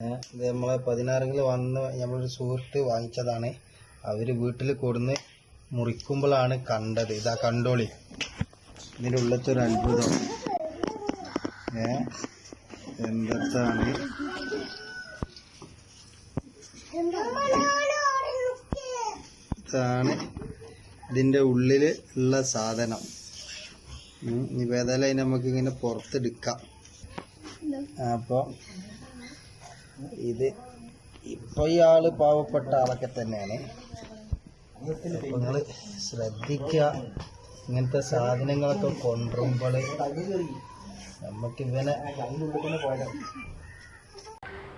ഇത് നമ്മളെ പതിനാറിൽ വന്ന് നമ്മളൊരു സുഹൃത്ത് വാങ്ങിച്ചതാണ്. അവർ വീട്ടിൽ കൊടുന്ന് മുറിക്കുമ്പോഴാണ് കണ്ടത്. ഇതാ കണ്ടോളി. ഇതിന്റെ ഉള്ളത്തെ ഒരു അത്ഭുതം. ഏ എന്താണ് ഇതാണ് ഇതിന്റെ ഉള്ളിൽ ഉള്ള സാധനം. ഇനി അതിനെ നമുക്ക് ഇങ്ങനെ പുറത്തെടുക്കാം അപ്പോൾ ഇത് ഇപ്പൊ ആൾ പാവപ്പെട്ട ആളൊക്കെ തന്നെയാണ്. നിങ്ങൾ ശ്രദ്ധിക്കുക. ഇങ്ങനത്തെ സാധനങ്ങളൊക്കെ കൊണ്ടുവരുമ്പോൾ നമുക്ക് ഇവനെ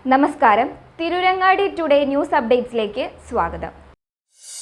നമസ്കാരം. തിരുരങ്ങാടി ടുഡേ ന്യൂസ് അപ്ഡേറ്റ്സിലേക്ക് സ്വാഗതം.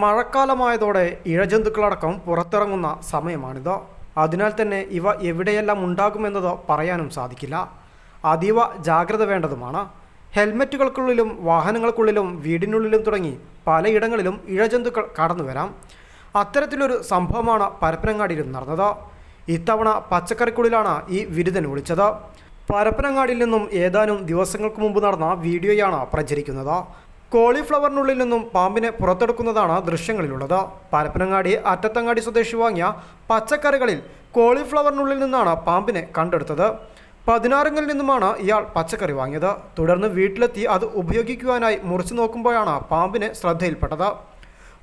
മഴക്കാലമായതോടെ ഇഴജന്തുക്കളടക്കം പുറത്തിറങ്ങുന്ന സമയമാണിത്. അതിനാൽ തന്നെ ഇവ എവിടെയെല്ലാം ഉണ്ടാകുമെന്നത് പറയാനും സാധിക്കില്ല. അതീവ ജാഗ്രത വേണ്ടതുമാണ്. ഹെൽമറ്റുകൾക്കുള്ളിലും വാഹനങ്ങൾക്കുള്ളിലും വീടിനുള്ളിലും തുടങ്ങി പലയിടങ്ങളിലും ഇഴജന്തുക്കൾ കടന്നു വരാം അത്തരത്തിലൊരു സംഭവമാണ് പരപ്പനങ്ങാടിയിലും നടന്നത്. ഇത്തവണ പച്ചക്കറിക്കുള്ളിലാണ് ഈ വിരുദ്ധൻ വിളിച്ചത്. പരപ്പനങ്ങാടിയിൽ നിന്നും ഏതാനും ദിവസങ്ങൾക്ക് മുമ്പ് നടന്ന വീഡിയോയാണ് പ്രചരിക്കുന്നത്. കോളിഫ്ലവറിനുള്ളിൽ നിന്നും പാമ്പിനെ പുറത്തെടുക്കുന്നതാണ് ദൃശ്യങ്ങളിലുള്ളത്. പരപ്പനങ്ങാടി അറ്റത്തങ്ങാടി സ്വദേശി വാങ്ങിയ പച്ചക്കറികളിൽ കോളിഫ്ലവറിനുള്ളിൽ നിന്നാണ് പാമ്പിനെ കണ്ടെടുത്തത്. പതിനാറുങ്ങളിൽ നിന്നുമാണ് ഇയാൾ പച്ചക്കറി വാങ്ങിയത്. തുടർന്ന് വീട്ടിലെത്തി അത് ഉപയോഗിക്കുവാനായി മുറിച്ചു നോക്കുമ്പോഴാണ് പാമ്പിനെ ശ്രദ്ധയിൽപ്പെട്ടത്.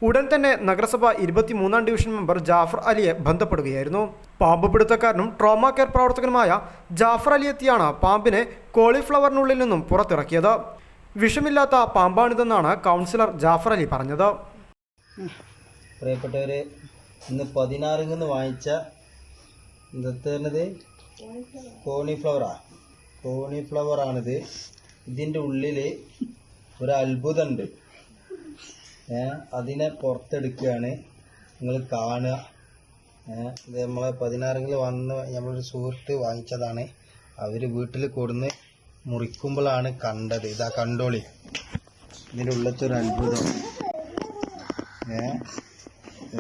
ഉടൻ തന്നെ നഗരസഭ ഇരുപത്തിമൂന്നാം ഡിവിഷൻ മെമ്പർ ജാഫർ അലിയെ ബന്ധപ്പെടുകയായിരുന്നു. പാമ്പ് പിടുത്തക്കാരനും ട്രോമ കെയർ പ്രവർത്തകനുമായ ജാഫർ അലി എത്തിയാണ് പാമ്പിനെ കോളിഫ്ലവറിനുള്ളിൽ നിന്നും പുറത്തിറക്കിയത്. വിഷമില്ലാത്ത പാമ്പാണിതെന്നാണ് കൗൺസിലർ ജാഫർ അലി പറഞ്ഞത്. പ്രിയപ്പെട്ടവര് ഇന്ന് പതിനാറിൽ നിന്ന് വാങ്ങിച്ച കോണിഫ്ലവറാ. കോണിഫ്ലവർ ആണിത് ഇതിന്റെ ഉള്ളിൽ ഒരു അത്ഭുതമുണ്ട്. അതിനെ പുറത്തെടുക്കുകയാണ് നിങ്ങൾ കാണുക. ഇത് നമ്മളെ പതിനാറിൽ വന്ന് നമ്മളൊരു സുഹൃത്ത് വാങ്ങിച്ചതാണ്. അവർ വീട്ടിൽ കൊടുന്ന് മുറിക്കുമ്പോഴാണ് കണ്ടത്. ഇതാ കണ്ടോളി. ഇതിന്റെ ഉള്ളത്തെ ഒരു അത്ഭുതം. ഏ?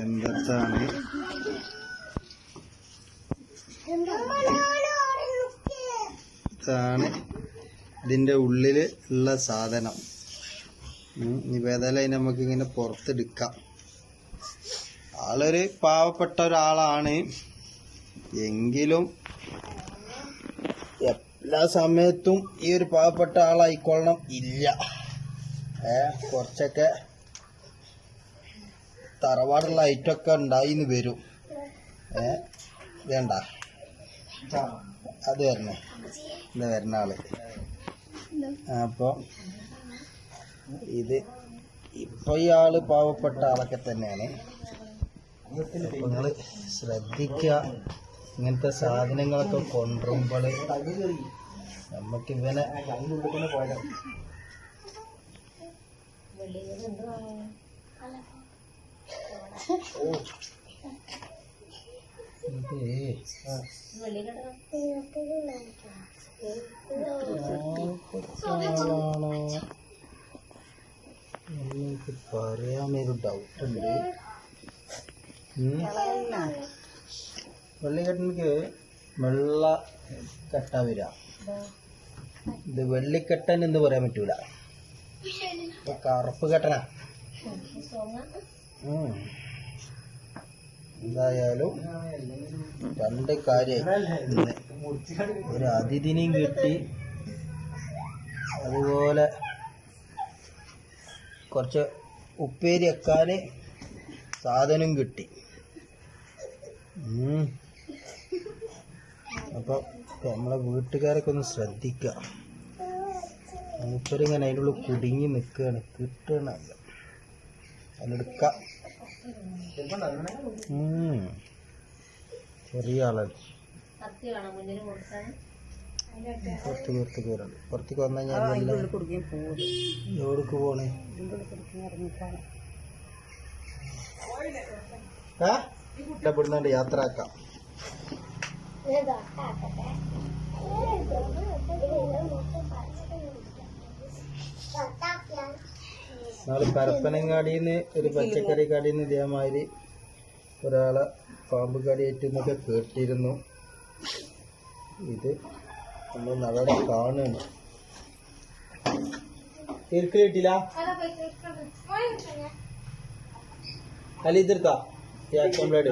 എന്താണ് ഇതാണ് ഇതിന്റെ ഉള്ളിൽ ഉള്ള സാധനം. നിവേദന നമുക്കിങ്ങനെ പുറത്തെടുക്കാം. ആളൊരു പാവപ്പെട്ട ഒരാളാണ്. എങ്കിലും എല്ലാ സമയത്തും ഈ ഒരു പാവപ്പെട്ട ആളായിക്കൊള്ളണം. ഇല്ല. ഏ കുറച്ചൊക്കെ തറവാടുള്ള ഐറ്റമൊക്കെ ഉണ്ടായിന്ന് വരും. ഏ വേണ്ട. അത് വരണേ. ഇത് വരുന്ന ആൾ. അപ്പോൾ ഇത് ഇപ്പൊ ഈ ആൾ പാവപ്പെട്ട ആളൊക്കെ തന്നെയാണ്. നിങ്ങൾ ശ്രദ്ധിക്കുക ഇങ്ങനത്തെ സാധനങ്ങളൊക്കെ കൊണ്ടുവരുമ്പോൾ നമുക്ക് ഇവനെ പറയാൻ പറയാനൊരു ഡൗട്ടുണ്ട് വെള്ളിക്കെട്ടനിക്ക് വെള്ള കെട്ട വരിക ഇത് വെള്ളിക്കെട്ടൻ എന്ന് പറയാൻ പറ്റൂല. കറുപ്പ് കെട്ടനാ. എന്തായാലും രണ്ട് കാര്യം ഒരു അതിഥിനെയും കിട്ടി. അതുപോലെ കുറച്ച് ഉപ്പേരി വെക്കാൻ സാധനം കിട്ടി. അപ്പോൾ നമ്മളെ വീട്ടുകാരൊക്കെ ഒന്ന് ശ്രദ്ധിക്കുക മൂപ്പരിങ്ങനെ അതിന്റെ ഉള്ളിൽ കുടുങ്ങി നിൽക്കുകയാണ് കിട്ടണല്ല ഉം. ചെറിയ ആളാണ് പുറത്തേക്ക് വന്നു കഴിഞ്ഞാൽ എവിടേക്ക് പോണേ? ഇഷ്ടപ്പെടുന്നുണ്ട് യാത്ര ആക്കാം. നാളെ പരപ്പനങ്ങാടിന്ന് ഒരു പച്ചക്കറി കടയിൽ ഇതേമാതിരി ഒരാളെ പാമ്പ് കടിയേറ്റെന്നൊക്കെ കേട്ടിരുന്നു. ഇത് നമ്മൾ നടടെ കാണുന്നു. തീർക്ക് കിട്ടില്ല അല്ല ഇതെടുത്താ. കംപ്ലൈന്റ്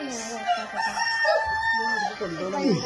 一年要3000多，一。